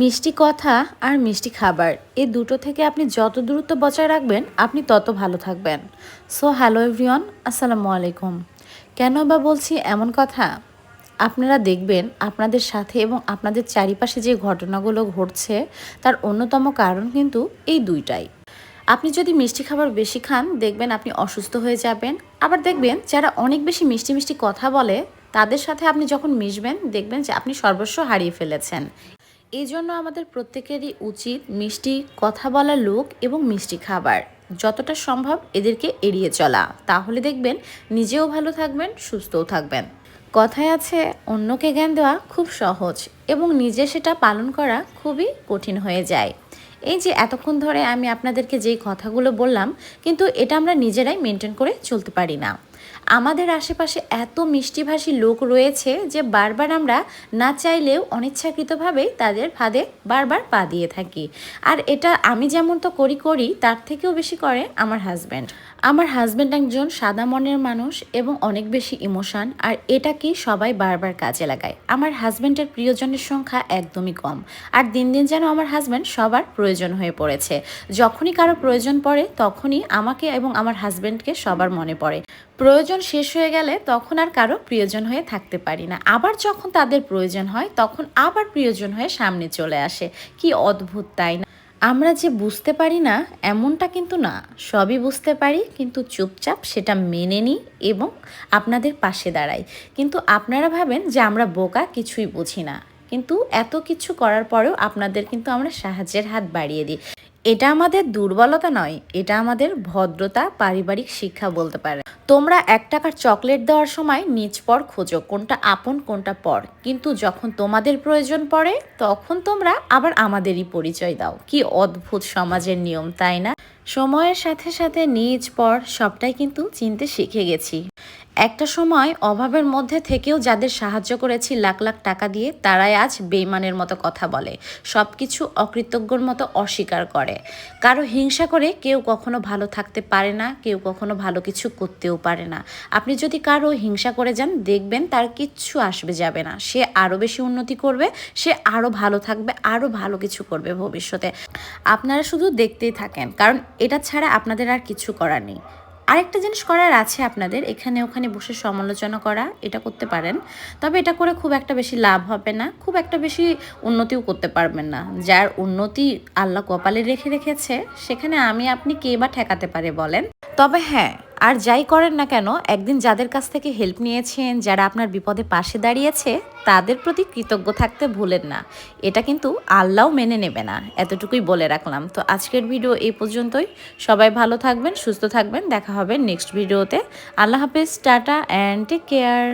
মিষ্টি কথা আর মিষ্টি খাবার এই দুটো থেকে আপনি যত দূরত্ব বজায় রাখবেন, আপনি তত ভালো থাকবেন। সো হ্যালো এভরিওয়ান আসসালামু আলাইকুম। কেন বা বলছি এমন কথা? আপনারা দেখবেন আপনাদের সাথে এবং আপনাদের চারিপাশে যে ঘটনাগুলো ঘটছে, তার অন্যতম কারণ কিন্তু এই দুইটাই। আপনি যদি মিষ্টি খাবার বেশি খান, দেখবেন আপনি অসুস্থ হয়ে যাবেন। আবার দেখবেন যারা অনেক বেশি মিষ্টি মিষ্টি কথা বলে, তাদের সাথে আপনি যখন মিশবেন, দেখবেন যে আপনি সর্বস্ব হারিয়ে ফেলেছেন। এই জন্য আমাদের প্রত্যেকেরই উচিত মিষ্টি কথা বলা লোক এবং মিষ্টি খাবার। যতটা সম্ভব এদেরকে এড়িয়ে চলা। তাহলে দেখবেন নিজেও ভালো থাকবেন, সুস্থও থাকবেন। কথায় আছে, অন্যকে জ্ঞান দেওয়া খুব সহজ এবং নিজে সেটা পালন করা খুবই কঠিন হয়ে যায়। এই যে এতক্ষণ ধরে আমি আপনাদেরকে যেই কথাগুলো বললাম, কিন্তু এটা আমরা নিজেরাই মেনটেন করে চলতে পারি না। আমাদের আশেপাশে এত মিষ্টিভাষী লোক রয়েছে যে বারবার আমরা না চাইলেও অনিচ্ছাকৃতভাবেই তাদের ফাঁদে বারবার পা দিয়ে থাকি। আর এটা আমি যেমন তো করি করি, তার থেকেও বেশি করে আমার হাজব্যান্ড আমার হাজব্যান্ড একজন সাদা মনের মানুষ এবং অনেক বেশি ইমোশন, আর এটা কি সবাই বারবার কাজে লাগায়। আমার হাজব্যান্ডের প্রিয়জনের সংখ্যা একদমই কম, আর দিন দিন যেন আমার হাজব্যান্ড সবার প্রয়োজন হয়ে পড়েছে। যখনই কারও প্রয়োজন পড়ে, তখনই আমাকে এবং আমার হাজব্যান্ডকে সবার মনে পড়ে। প্রয়োজন শেষ হয়ে গেলে তখন আর কারও প্রিয়জন হয়ে থাকতে পারি না। আবার যখন তাদের প্রয়োজন হয়, তখন আবার প্রিয়জন হয়ে সামনে চলে আসে। কি অদ্ভুত, তাই না? আমরা যে বুঝতে পারি না, এমনটা কিন্তু না। সবই বুঝতে পারি, কিন্তু চুপচাপ সেটা মেনে নিই এবং আপনাদের পাশে দাঁড়াই। কিন্তু আপনারা ভাবেন যে আমরা বোকা, কিছুই বুঝি না। কিন্তু এত কিছু করার পরেও আপনাদের কিন্তু আমরা সাহায্যের হাত বাড়িয়ে দিই। এটা আমাদের দুর্বলতা নয়, এটা আমাদের ভদ্রতা, পারিবারিক শিক্ষা বলতে পারে। তোমরা এক টাকার চকলেট দেওয়ার সময় নিজ পর খোঁজো কোনটা আপন, কোনটা পর। কিন্তু যখন তোমাদের প্রয়োজন পড়ে, তখন তোমরা আবার আমাদেরই পরিচয় দাও। কি অদ্ভুত সমাজের নিয়ম, তাই না? সময়ের সাথে সাথে নিজ পর সবটাই কিন্তু চিনতে শিখে গেছি। একটা সময় অভাবের মধ্যে থেকেও যাদের সাহায্য করেছি লাখ লাখ টাকা দিয়ে, তারাই আজ বেইমানের মতো কথা বলে। সব কিছু অকৃতজ্ঞর মতো অস্বীকার করে। কারও হিংসা করে কেউ কখনো ভালো থাকতে পারে না, কেউ কখনো ভালো কিছু করতেও পারে না। আপনি যদি কারও হিংসা করে যান, দেখবেন তার কিচ্ছু আসবে যাবে না। সে আরও বেশি উন্নতি করবে, সে আরও ভালো থাকবে আরও ভালো কিছু করবে ভবিষ্যতে। আপনারা শুধু দেখতেই থাকেন, কারণ এটা ছাড়া আপনাদের আর কিছু করার নেই। আরেকটা জিনিস করার আছে আপনাদের, এখানে ওখানে বসে সমালোচনা করা, এটা করতে পারেন। তবে এটা করে খুব একটা বেশি লাভ হবে না, খুব একটা বেশি উন্নতিও করতে পারবেন না। যার উন্নতি আল্লাহ কপালে রেখে রেখেছে, সেখানে আমি, আপনি কে বা ঠেকাতে পারে বলেন? তবে হ্যাঁ আর যাই করেন না কেন, একদিন যাদের কাছ থেকে হেল্প নিয়েছেন, যারা আপনার বিপদে পাশে দাঁড়িয়েছে, তাদের প্রতি কৃতজ্ঞ থাকতে ভুলেন না। এটা কিন্তু আল্লাহও মেনে নেবে না, এতটুকুই বলে রাখলাম। তো আজকের ভিডিও এই পর্যন্তই। সবাই ভালো থাকবেন, সুস্থ থাকবেন। দেখা হবে নেক্সট ভিডিওতে আল্লাহ হাফেজ, টাটা অ্যান্ড টেক কেয়ার